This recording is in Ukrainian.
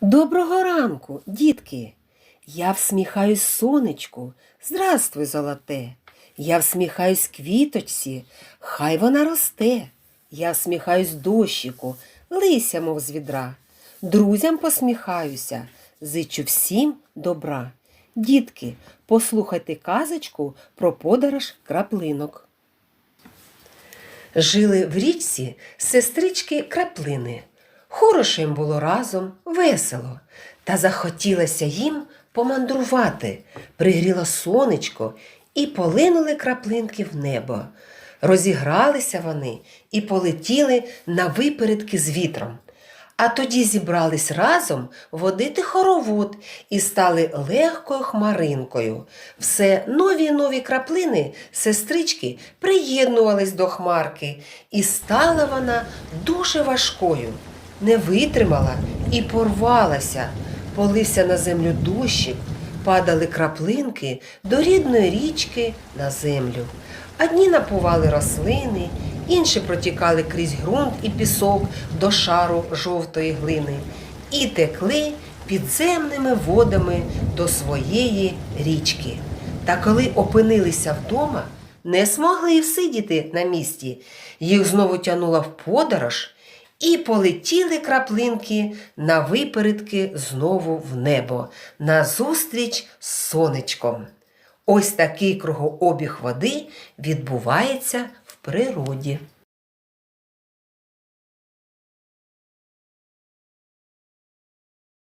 Доброго ранку, дітки. Я всміхаюсь сонечку. Здравствуй, золоте. Я всміхаюсь квіточці, хай вона росте. Я всміхаюсь дощику, лися, мов з відра. Друзям посміхаюся, зичу всім добра. Дітки, послухайте казочку про подорож краплинок. Жили в річці сестрички краплини. Хороше їм було разом, весело, та захотілося їм помандрувати. Пригріло сонечко і полинули краплинки в небо. Розігралися вони і полетіли на випередки з вітром. А тоді зібрались разом водити хоровод і стали легкою хмаринкою. Все нові й нові краплини сестрички приєднувались до хмарки, і стала вона дуже важкою. Не витримала і порвалася, полився на землю дощик, падали краплинки до рідної річки на землю. Одні напували рослини, інші протікали крізь ґрунт і пісок до шару жовтої глини і текли підземними водами до своєї річки. Та коли опинилися вдома, не змогли всидіти на місці. Їх знову тянула в подорож, і полетіли краплинки на випередки знову в небо, назустріч з сонечком. Ось такий кругообіг води відбувається в природі.